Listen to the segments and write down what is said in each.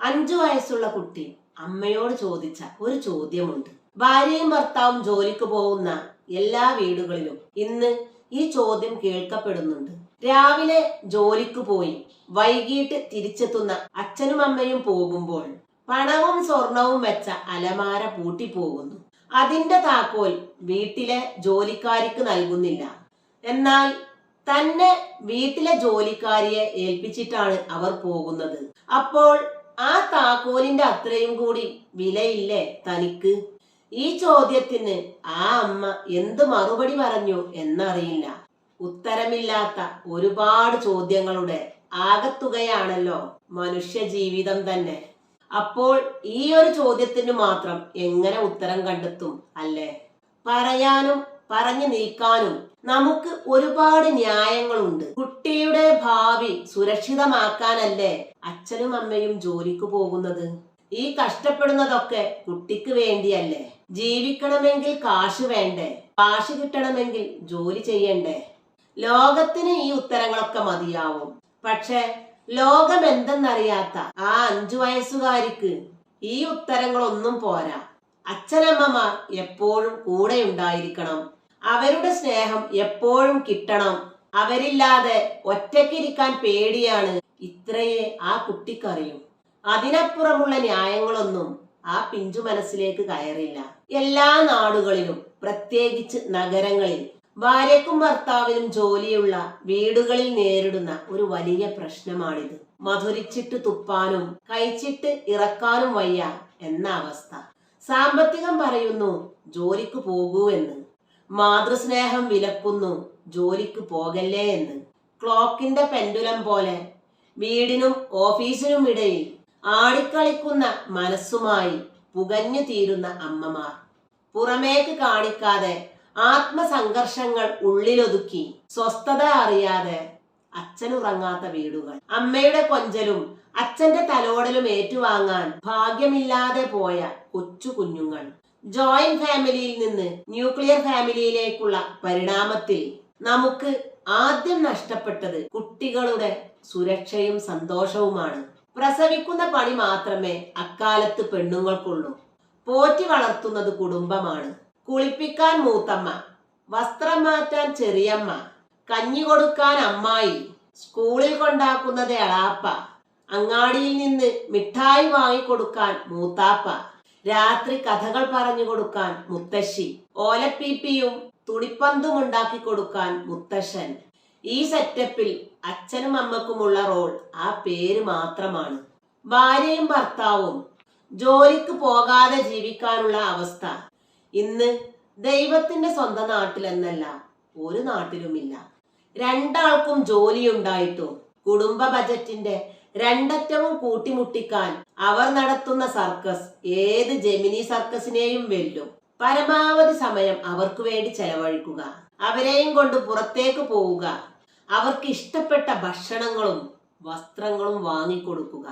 അഞ്ചു വയസ്സുള്ള കുട്ടി അമ്മയോട് ചോദിച്ച ഒരു ചോദ്യമുണ്ട്. ഭാര്യയും ഭർത്താവും ജോലിക്ക് പോകുന്ന എല്ലാ വീടുകളിലും ഇന്ന് ഈ ചോദ്യം കേൾക്കപ്പെടുന്നുണ്ട്. രാവിലെ ജോലിക്ക് പോയി വൈകിട്ട് തിരിച്ചെത്തുന്ന അച്ഛനും അമ്മയും പോകുമ്പോൾ പണവും സ്വർണവും വെച്ച അലമാര പൂട്ടി പൂട്ടിപ്പോകുന്നു. അതിന്റെ താക്കോൽ വീട്ടിലെ ജോലിക്കാരിക്ക് നൽകുന്നില്ല. എന്നാൽ തന്നെ വീട്ടിലെ ജോലിക്കാരിയെ ഏൽപ്പിച്ചിട്ടാണ് അവർ പോകുന്നത്. അപ്പോൾ ആ താക്കോലിന്റെ അത്രയും കൂടി വിലയില്ലേ തനിക്ക്? ഈ ചോദ്യത്തിന് ആ അമ്മ എന്ത് മറുപടി പറഞ്ഞു എന്നറിയില്ല. ഉത്തരമില്ലാത്ത ഒരുപാട് ചോദ്യങ്ങളുടെ ആകത്തുകയാണല്ലോ മനുഷ്യ ജീവിതം തന്നെ. അപ്പോൾ ഈ ഒരു ചോദ്യത്തിന് മാത്രം എങ്ങനെ ഉത്തരം കണ്ടെത്തും അല്ലേ? പറയാനും പറഞ്ഞു നിൽക്കാനും നമുക്ക് ഒരുപാട് ന്യായങ്ങളുണ്ട്. കുട്ടിയുടെ ഭാവി സുരക്ഷിതമാക്കാനല്ലേ അച്ഛനും അമ്മയും ജോലിക്ക് പോകുന്നത്? ഈ കഷ്ടപ്പെടുന്നതൊക്കെ കുട്ടിക്ക് വേണ്ടിയല്ലേ? ജീവിക്കണമെങ്കിൽ കാശ് വേണ്ടേ? കാശ് കിട്ടണമെങ്കിൽ ജോലി ചെയ്യണ്ടേ? ലോകത്തിന് ഈ ഉത്തരങ്ങളൊക്കെ മതിയാവും. പക്ഷെ ലോകം എന്തെന്നറിയാത്ത ആ അഞ്ചു വയസ്സുകാരിക്ക് ഈ ഉത്തരങ്ങളൊന്നും പോരാ. അച്ഛനമ്മമാർ എപ്പോഴും കൂടെ ഉണ്ടായിരിക്കണം അവരുടെ സ്നേഹം എപ്പോഴും കിട്ടണം. അവരില്ലാതെ ഒറ്റക്കിരിക്കാൻ പേടിയാണ് ഇത്രയേ ആ കുട്ടിക്കറിയും. അതിനപ്പുറമുള്ള ന്യായങ്ങളൊന്നും ആ പിഞ്ചു മനസ്സിലേക്ക് കയറില്ല. എല്ലാ നാടുകളിലും പ്രത്യേകിച്ച് നഗരങ്ങളിൽ ഭാര്യക്കും ഭർത്താവിനും ജോലിയുള്ള വീടുകളിൽ നേരിടുന്ന ഒരു വലിയ പ്രശ്നമാണിത്. മധുരിച്ചിട്ട് തുപ്പാനും കഴിച്ചിട്ട് ഇറക്കാനും വയ്യ എന്ന അവസ്ഥ. സാമ്പത്തികം പറയുന്നു ജോലിക്ക് പോകൂ എന്ന്. മാതൃസ്നേഹം വിലക്കുന്നു. ജോലിക്ക് പോകല്ലേ എന്ന്. ക്ലോക്കിന്റെ പെൻഡുലം പോലെ വീടിനും ഓഫീസിനും ഇടയിൽ ആടിക്കളിക്കുന്ന മനസ്സുമായി പുകഞ്ഞു തീരുന്ന അമ്മമാർ. പുറമേക്ക് കാണിക്കാതെ ആത്മസംഘർഷങ്ങൾ ഉള്ളിലൊതുക്കി സ്വസ്ഥത അറിയാതെ അച്ഛനുറങ്ങാത്ത വീടുകൾ. അമ്മയുടെ കൊഞ്ചലും അച്ഛന്റെ തലോടലും ഏറ്റുവാങ്ങാൻ ഭാഗ്യമില്ലാതെ പോയ കൊച്ചു കുഞ്ഞുങ്ങൾ. ജോയിന്റ് ഫാമിലിയിൽ നിന്ന് ന്യൂക്ലിയർ ഫാമിലിയിലേക്കുള്ള പരിണാമത്തിൽ നമുക്ക് ആദ്യം നഷ്ടപ്പെട്ടത് കുട്ടികളുടെ സുരക്ഷയും സന്തോഷവുമാണ്. പ്രസവിക്കുന്ന പണി മാത്രമേ അക്കാലത്ത് പെണ്ണുങ്ങൾക്കുള്ളൂ. പോറ്റി വളർത്തുന്നത് കുടുംബമാണ്. കുളിപ്പിക്കാൻ മൂത്തമ്മ വസ്ത്രം മാറ്റാൻ ചെറിയമ്മ കഞ്ഞി കൊടുക്കാൻ അമ്മായി സ്കൂളിൽ കൊണ്ടാക്കുന്നത് എളാപ്പ അങ്ങാടിയിൽ നിന്ന് മിഠായി വാങ്ങിക്കൊടുക്കാൻ മൂത്താപ്പ രാത്രി കഥകൾ പറഞ്ഞു കൊടുക്കാൻ മുത്തശ്ശി. ഓലപ്പീപ്പിയും തുണിപ്പന്തും ഉണ്ടാക്കി കൊടുക്കാൻ മുത്തശ്ശൻ. ഈ സെറ്റപ്പിൽ അച്ഛനും അമ്മക്കുമുള്ള റോൾ ആ പേര് മാത്രമാണ്. ഭാര്യയും ഭർത്താവും ജോലിക്ക് പോകാതെ ജീവിക്കാനുള്ള അവസ്ഥ. ഇന്ന് ദൈവത്തിന്റെ സ്വന്തം നാട്ടിലെന്നല്ല ഒരു നാട്ടിലുമില്ല. രണ്ടാൾക്കും ജോലിയുണ്ടായിട്ടും കുടുംബ ബജറ്റിന്റെ രണ്ടറ്റവും കൂട്ടിമുട്ടിക്കാൻ അവർ നടത്തുന്ന സർക്കസ് ഏത് ജെമിനി സർക്കസിനെയും വെല്ലും. പരമാവധി സമയം അവർക്ക് വേണ്ടി ചെലവഴിക്കുക. അവരെയും കൊണ്ട് പുറത്തേക്ക് പോവുക. അവർക്ക് ഇഷ്ടപ്പെട്ട ഭക്ഷണങ്ങളും വസ്ത്രങ്ങളും വാങ്ങിക്കൊടുക്കുക.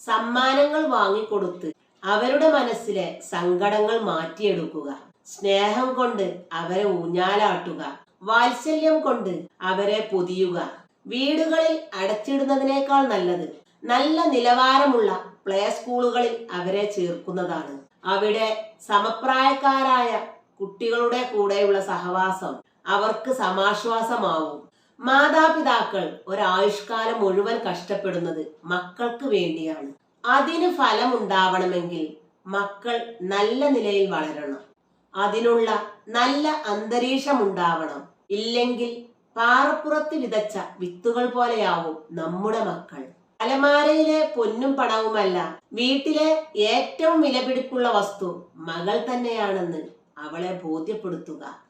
സമ്മാനങ്ങൾ വാങ്ങിക്കൊടുത്ത് അവരുടെ മനസ്സിലെ സങ്കടങ്ങൾ മാറ്റിയെടുക്കുക. സ്നേഹം കൊണ്ട് അവരെ ഊഞ്ഞാലാട്ടുക. വാത്സല്യം കൊണ്ട് അവരെ പൊതിയുക. വീടുകളിൽ അടച്ചിടുന്നതിനേക്കാൾ നല്ലത് നല്ല നിലവാരമുള്ള പ്ലേ സ്കൂളുകളിൽ അവരെ ചേർക്കുന്നതാണ്. അവിടെ സമപ്രായക്കാരായ കുട്ടികളുടെ കൂടെയുള്ള സഹവാസം അവർക്ക് സമാശ്വാസമാവും. മാതാപിതാക്കൾ ഒരായുഷ്കാലം മുഴുവൻ കഷ്ടപ്പെടുന്നത് മക്കൾക്ക് വേണ്ടിയാണ്. അതിന് ഫലമുണ്ടാവണമെങ്കിൽ മക്കൾ നല്ല നിലയിൽ വളരണം. അതിനുള്ള നല്ല അന്തരീക്ഷം ഉണ്ടാവണം ഇല്ലെങ്കിൽ പാറപ്പുറത്ത് വിതച്ച വിത്തുകൾ പോലെയാവും നമ്മുടെ മക്കൾ. അലമാരയിലെ പൊന്നും പണവുമല്ല വീട്ടിലെ ഏറ്റവും വിലപിടിപ്പുള്ള വസ്തു മകൾ തന്നെയാണെന്ന് അവളെ ബോധ്യപ്പെടുത്തുക.